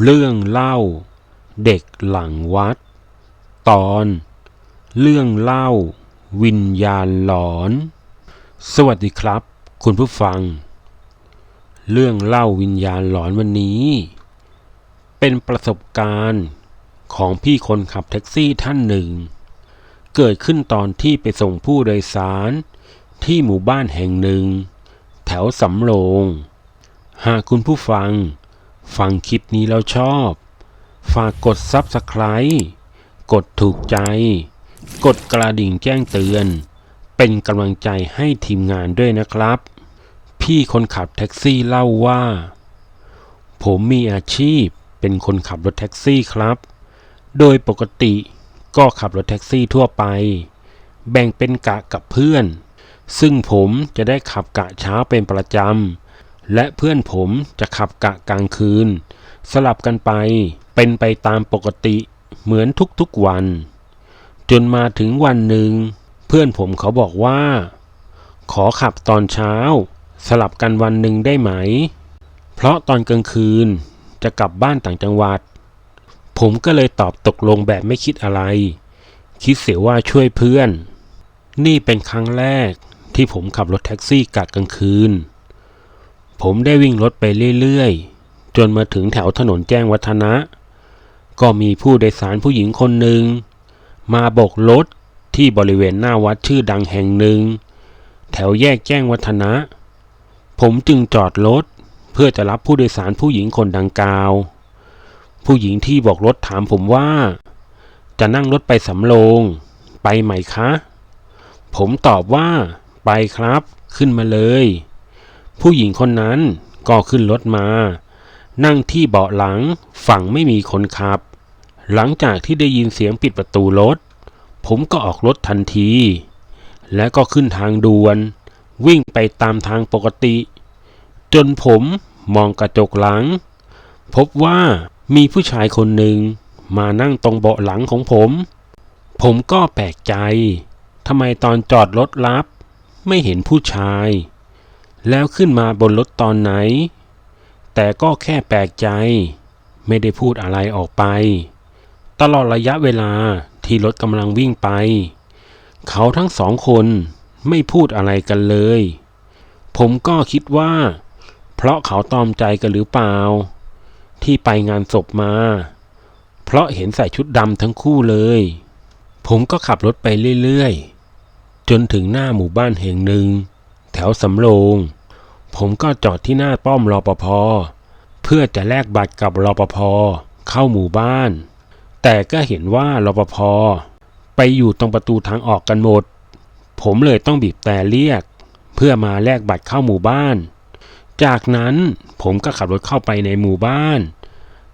เรื่องเล่า เด็กหลังวัด ตอน เรื่องเล่า วิญญาณหลอน สวัสดีครับ คุณผู้ฟัง เรื่องเล่าวิญญาณหลอนวันนี้ เป็นประสบการณ์ของพี่คนขับแท็กซี่ท่านหนึ่ง เกิดขึ้นตอนที่ไปส่งผู้โดยสารที่หมู่บ้านแห่งหนึ่ง แถวสำโรง หากคุณผู้ฟัง ฟังคลิปนี้แล้วชอบ ฝากกด Subscribe กดถูกใจ กดกระดิ่งแจ้งเตือน เป็นกำลังใจให้ทีมงานด้วยนะครับ พี่คนขับแท็กซี่เล่าว่า ผมมีอาชีพเป็นคนขับรถแท็กซี่ครับ โดยปกติก็ขับรถแท็กซี่ทั่วไป แบ่งเป็นกะกับเพื่อน ซึ่งผมจะได้ขับกะเช้าเป็นประจำ และเพื่อนผมจะขับกะกลางคืน สลับกันไปเป็นไปตามปกติเหมือนทุกๆวัน จนมาถึงวันหนึ่ง เพื่อนผมเขาบอกว่า ขอขับตอนเช้า สลับกันวันหนึ่งได้ไหม เพราะตอนกลางคืนจะกลับบ้านต่างจังหวัด ผมก็เลยตอบตกลงแบบไม่คิดอะไร คิดเสียว่าช่วยเพื่อน นี่เป็นครั้งแรกที่ผมขับรถแท็กซี่กะกลางคืน ผมได้วิ่งรถไปเรื่อยๆ จนมาถึงแถวถนนแจ้งวัฒนะ ก็มีผู้โดยสารผู้หญิงคนหนึ่ง มาโบกรถที่บริเวณหน้าวัดชื่อดังแห่งหนึ่ง แถวแยกแจ้งวัฒนะ ผมจึงจอดรถเพื่อจะรับผู้โดยสารผู้หญิงคนดังกล่าว ผู้หญิงที่บอกรถถามผมว่า จะนั่งรถไปสำโรงไปไหมคะ ผมตอบว่าไปครับ ขึ้นมาเลย ผู้หญิงคนนั้นก็ขึ้นรถมา นั่งที่เบาะหลังฝั่งไม่มีคนขับ หลังจากที่ได้ยินเสียงปิดประตูรถ ผมก็ออกรถทันที และก็ขึ้นทางด่วน วิ่งไปตามทางปกติ จนผมมองกระจกหลัง พบว่ามีผู้ชายคนหนึ่งมานั่งตรงเบาะหลังของผม ผมก็แปลกใจทำไมตอนจอดรถรับ ไม่เห็นผู้ชาย แล้วขึ้นมาบนรถตอนไหน แต่ก็แค่แปลกใจ ไม่ได้พูดอะไรออกไป ตลอดระยะเวลาที่รถกำลังวิ่งไป เขาทั้งสองคนไม่พูดอะไรกันเลย ผมก็คิดว่า เพราะเขาตอมใจกันหรือเปล่า ที่ไปงานศพมา เพราะเห็นใส่ชุดดำทั้งคู่เลย ผมก็ขับรถไปเรื่อยๆ จนถึงหน้าหมู่บ้านแห่งหนึ่ง แถวสำโรง ผมก็จอดที่หน้าป้อมรอปภเพื่อจะแลกบัตรกับรอปภเข้าหมู่บ้าน แต่ก็เห็นว่ารปภไปอยู่ตรงประตูทางออกกันหมด ผมเลยต้องบีบแต่เรียก เพื่อมาแลกบัตรเข้าหมู่บ้าน จากนั้นผมก็ขับรถเข้าไปในหมู่บ้าน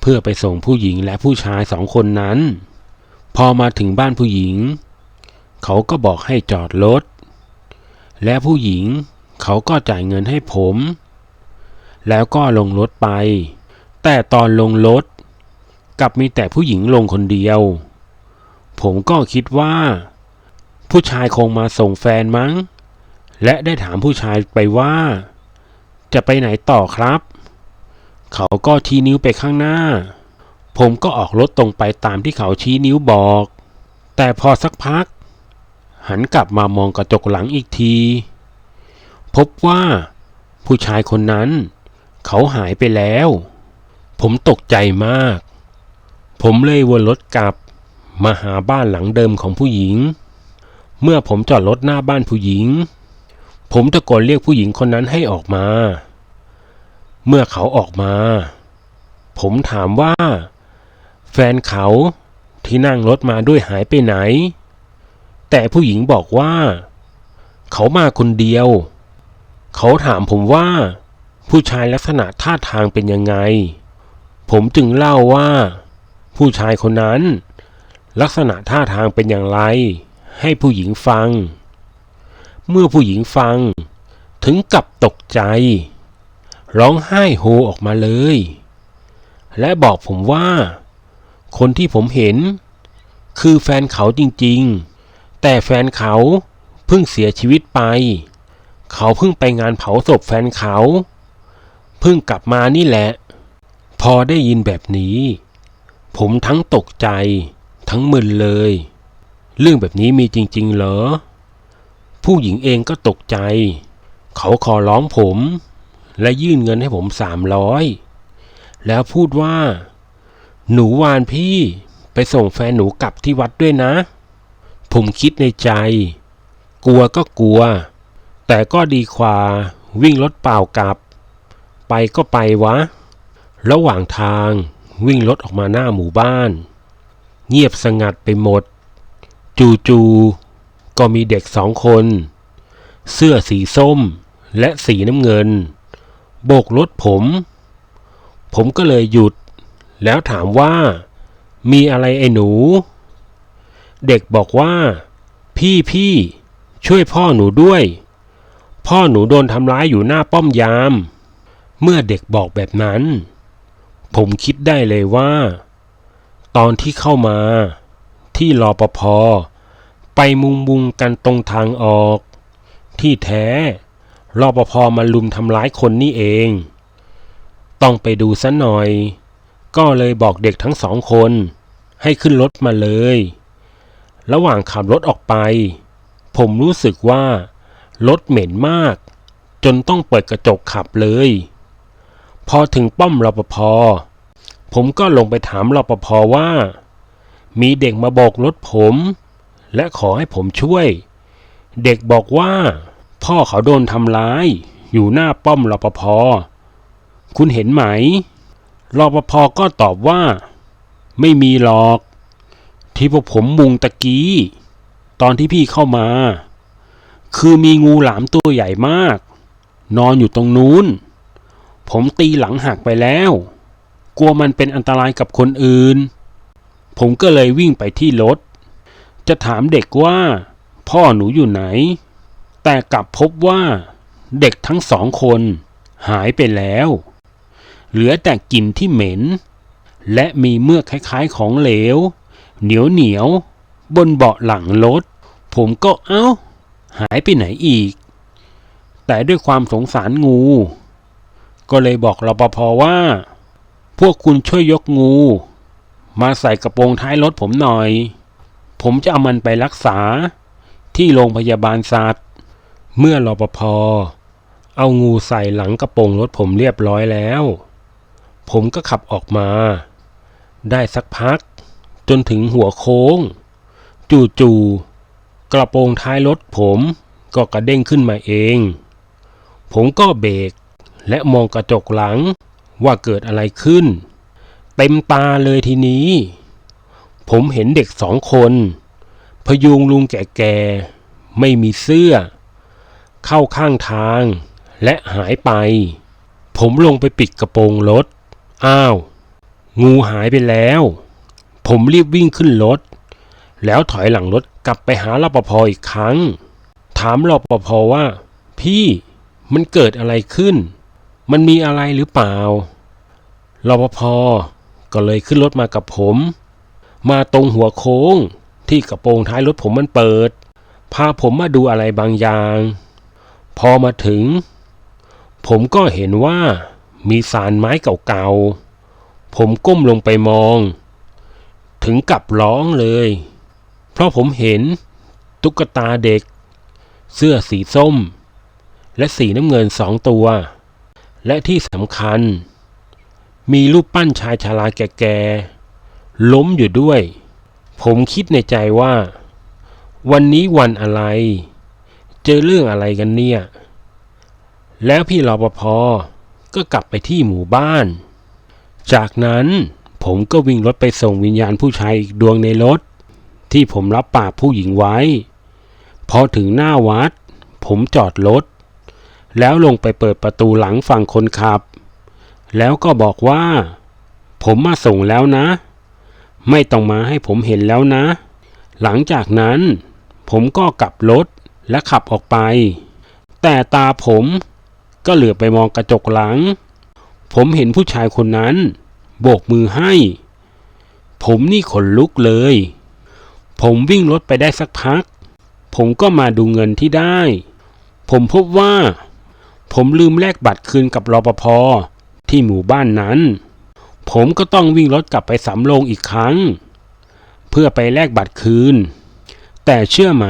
เพื่อไปส่งผู้หญิงและผู้ชายสองคนนั้น พอมาถึงบ้านผู้หญิง เขาก็บอกให้จอดรถ และผู้หญิงเขาก็จ่ายเงินให้ผม แล้วก็ลงรถไป แต่ตอนลงรถกลับมีแต่ผู้หญิงลงคนเดียว ผมก็คิดว่า ผู้ชายคงมาส่งแฟนมั้ง และได้ถามผู้ชายไปว่า จะไปไหนต่อครับ เขาก็ชี้นิ้วไปข้างหน้า ผมก็ออกรถตรงไปตามที่เขาชี้นิ้วบอก แต่พอสักพัก หันกลับมามองกระจกหลังอีกที พบว่าผู้ชายคนนั้น เขาหายไปแล้ว ผมตกใจมาก ผมเลยวนรถกลับ มาหาบ้านหลังเดิมของผู้หญิง เมื่อผมจอดรถหน้าบ้านผู้หญิง ผมตะโกนเรียกผู้หญิงคนนั้นให้ออกมา เมื่อเขาออกมา ผมถามว่า แฟนเขาที่นั่งรถมาด้วยหายไปไหน แต่ผู้หญิงบอกว่า เขามาคนเดียว เขาถามผมว่า ผู้ชายลักษณะท่าทางเป็นยังไง ผมจึงเล่าว่า ผู้ชายคนนั้น ลักษณะท่าทางเป็นอย่างไร ให้ผู้หญิงฟัง เมื่อผู้หญิงฟัง ถึงกับตกใจ ร้องไห้โฮออกมาเลย และบอกผมว่า คนที่ผมเห็น คือแฟนเขาจริง ๆ แต่แฟนเขาเพิ่งเสียชีวิตไป เขาเพิ่งไปงานเผาศพแฟนเขา เพิ่งกลับมานี่แหละ พอได้ยินแบบนี้ ผมทั้งตกใจ ทั้งมึนเลย เรื่องแบบนี้มีจริง ๆ เหรอ ผู้หญิงเองก็ตกใจ เขาขอร้องผม และยื่นเงินให้ผมสามร้อยแล้วพูดว่า หนูวานพี่ไปส่งแฟนหนูกลับที่วัดด้วยนะ ผมคิดในใจ กลัวก็กลัว แต่ก็ดีกว่าวิ่งรถเปล่ากลับ ไปก็ไปวะ ระหว่างทางวิ่งรถออกมาหน้าหมู่บ้าน เงียบสงัดไปหมด จูๆก็มีเด็กสองคน เสื้อสีส้มและสีน้ำเงิน โบกรถผม ผมก็เลยหยุด แล้วถามว่า มีอะไรไอ้หนู เด็กบอกว่า พี่พี่ช่วยพ่อหนูด้วย พ่อหนูโดนทำร้ายอยู่หน้าป้อมยาม เมื่อเด็กบอกแบบนั้น ผมคิดได้เลยว่า ตอนที่เข้ามา ที่รอปภไปมุงมุงกันตรงทางออก ที่แท้รอปภมาลุมทำร้ายคนนี่เอง ต้องไปดูซะหน่อย ก็เลยบอกเด็กทั้งสองคน ให้ขึ้นรถมาเลย ระหว่างขับรถออกไป ผมรู้สึกว่ารถเหม็นมาก จนต้องเปิดกระจกขับเลย พอถึงป้อมรปภผมก็ลงไปถามรปภว่า มีเด็กมาโบกรถผม และขอให้ผมช่วย เด็กบอกว่า พ่อเขาโดนทำร้าย อยู่หน้าป้อมรปภคุณเห็นไหมรปภก็ตอบว่า ไม่มีหรอก ที่พวกผมมุงตะกี้ ตอนที่พี่เข้ามา คือมีงูหลามตัวใหญ่มาก นอนอยู่ตรงนู้น ผมตีหลังหักไปแล้ว กลัวมันเป็นอันตรายกับคนอื่น ผมก็เลยวิ่งไปที่รถ จะถามเด็กว่า พ่อหนูอยู่ไหน แต่กลับพบว่าเด็กทั้งสองคนหายไปแล้ว เหลือแต่กลิ่นที่เหม็น และมีเมือกคล้ายๆของเหลว เหนียวเหนียวบนเบาะหลังรถ ผมก็เอ้า หายไปไหนอีก แต่ด้วยความสงสารงู ก็เลยบอกรปภว่า พวกคุณช่วยยกงู มาใส่กระโปรงท้ายรถผมหน่อย ผมจะเอามันไปรักษาที่โรงพยาบาลสัตว์ เมื่อรปภเอางูใส่หลังกระโปรงรถผมเรียบร้อยแล้ว ผมก็ขับออกมา ได้สักพัก จนถึงหัวโค้ง จู่ๆกระโปรงท้ายรถผมก็กระเด้งขึ้นมาเอง ผมก็เบรกและมองกระจกหลังว่าเกิดอะไรขึ้น เต็มตาเลยทีนี้ ผมเห็นเด็กสองคน พยุงลุงแก่ๆไม่มีเสื้อ เข้าข้างทางและหายไป ผมลงไปปิดกระโปรงรถ อ้าว งูหายไปแล้ว ผมรีบวิ่งขึ้นรถ แล้วถอยหลังรถกลับไปหารปภอีกครั้ง ถามรปภว่า พี่มันเกิดอะไรขึ้น มันมีอะไรหรือเปล่ารปภก็เลยขึ้นรถมากับผม มาตรงหัวโค้งที่กระโปรงท้ายรถผมมันเปิด พาผมมาดูอะไรบางอย่าง พอมาถึง ผมก็เห็นว่ามีสารไม้เก่าๆ ผมก้มลงไปมอง ถึงกับร้องเลย เพราะผมเห็นตุ๊กตาเด็ก เสื้อสีส้ม และสีน้ำเงินสองตัว และที่สำคัญ มีรูปปั้นชายชาราแก่ๆล้มอยู่ด้วย ผมคิดในใจว่า วันนี้วันอะไร เจอเรื่องอะไรกันเนี่ย แล้วพี่รปภก็กลับไปที่หมู่บ้าน จากนั้น ผมก็วิ่งรถไปส่งวิญญาณผู้ชายอีกดวงในรถ ที่ผมรับปากผู้หญิงไว้ พอถึงหน้าวัด ผมจอดรถ แล้วลงไปเปิดประตูหลังฝั่งคนขับ แล้วก็บอกว่า ผมมาส่งแล้วนะ ไม่ต้องมาให้ผมเห็นแล้วนะ หลังจากนั้น ผมก็กลับรถและขับออกไป แต่ตาผมก็เหลือไปมองกระจกหลัง ผมเห็นผู้ชายคนนั้น โบกมือให้ ผมนี่ขนลุกเลย ผมวิ่งรถไปได้สักพัก ผมก็มาดูเงินที่ได้ ผมพบว่า ผมลืมแลกบัตรคืนกับรปภที่หมู่บ้านนั้น ผมก็ต้องวิ่งรถกลับไปสำโรงอีกครั้ง เพื่อไปแลกบัตรคืน แต่เชื่อไหม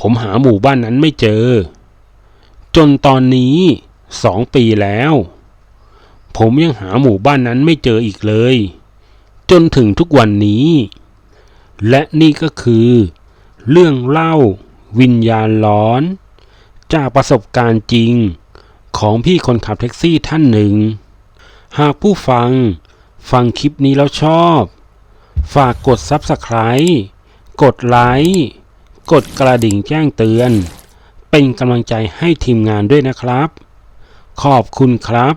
ผมหาหมู่บ้านนั้นไม่เจอ จนตอนนี้สองปีแล้ว ผมยังหาหมู่บ้านนั้นไม่เจออีกเลย จนถึงทุกวันนี้ และนี่ก็คือ เรื่องเล่า วิญญาณหลอน จากประสบการณ์จริงของพี่คนขับแท็กซี่ท่านหนึ่ง หากผู้ฟังฟังคลิปนี้แล้วชอบ ฝากกด Subscribe กดไลค์กดกระดิ่งแจ้งเตือน เป็นกำลังใจให้ทีมงานด้วยนะครับ ขอบคุณครับ